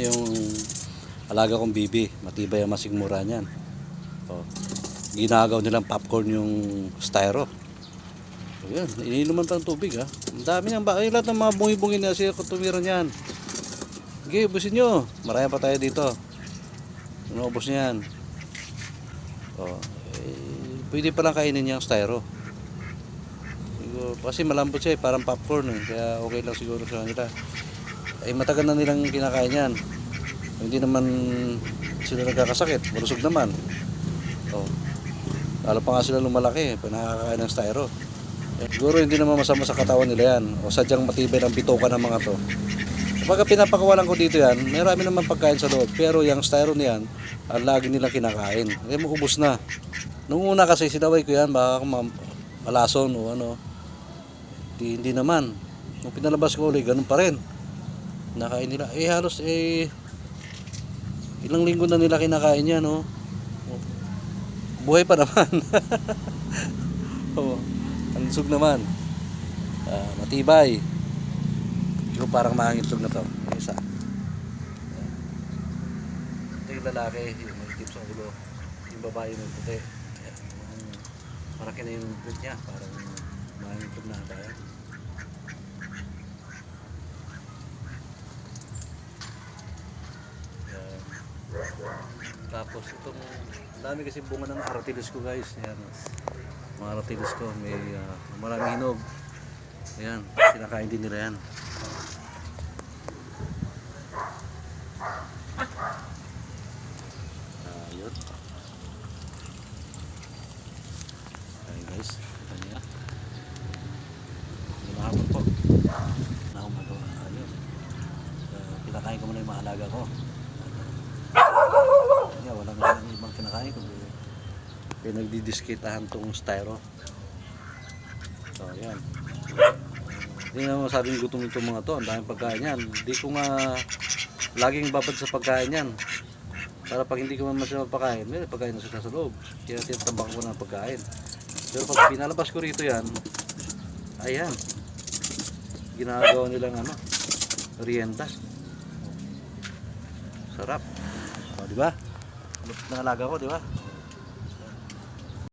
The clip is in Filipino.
Yung alaga kong bibi, matibay ang masigmura niyan. Oh. Ginagaw nilang popcorn yung styro. So, yan, iniinuman pa ng tubig ha. Ang dami niyang ba, ay lahat ng mga bungi-bungi na siya tumira niyan. Sige, ubusin nyo. Marami pa tayo dito. Inuubos niyan. Oh, eh, pwede pa lang kainin niya ang styro. Siguro, kasi malambot siya eh, parang popcorn eh. Kaya okay lang siguro sa kanila. Ay matagal na nilang kinakain yan. Hindi naman sila nagkakasakit. Malusog naman. Oh. Lalo pa nga sila lumalaki. Pag nakakakain ng styro. Eh, siguro hindi naman masama sa katawan nila yan. O sadyang matibay ng bitoka ng mga to. Kapag pinapakawalan ko dito yan, marami naman pagkain sa loob. Pero yung styro niyan, ang lagi nilang kinakain. Kaya maubos na. Nung una kasi sinaway ko yan, baka ma- malason o ano. Di, hindi naman. Nung pinalabas ko ulit, ganun pa rin. Nakain nila. Eh halos eh ilang linggo na nila kinakain yan, no? Buhay pa naman. oh, ang sug naman. Ah, matibay. Pero parang mahangitlog na to. Yung Isa. Ito yung lalaki, yung may tip sa ulo. Yung babae may puti. Yung- Parang kina yung niya. Parang mahangitlog na tayo. Yan. Tapos itong dami kasi bunga ng aratilis ko guys. Yan. Mga aratilis ko may uh, maraming hinog. Ayan, kinakain din nila yan. Ayun. Ayun guys, kita niya. Ginahapon po. Na akong magawa. Ayun. Uh, pinakain ko muna yung mga alaga ko. Pinagdidiskitahan tong styro. So, ayan. Hindi naman masabing gutom itong mga to. Ang daming pagkain yan. Hindi ko nga laging babad sa pagkain yan. Para pag hindi ko man masya pagkain, may pagkain na sila sa loob. Kaya tinatabak ko ng pagkain. Pero pag pinalabas ko rito yan, ayan. Ginagawa nilang ano, merienda. Sarap. O, di ba? Lupit ng alaga ko, di ba?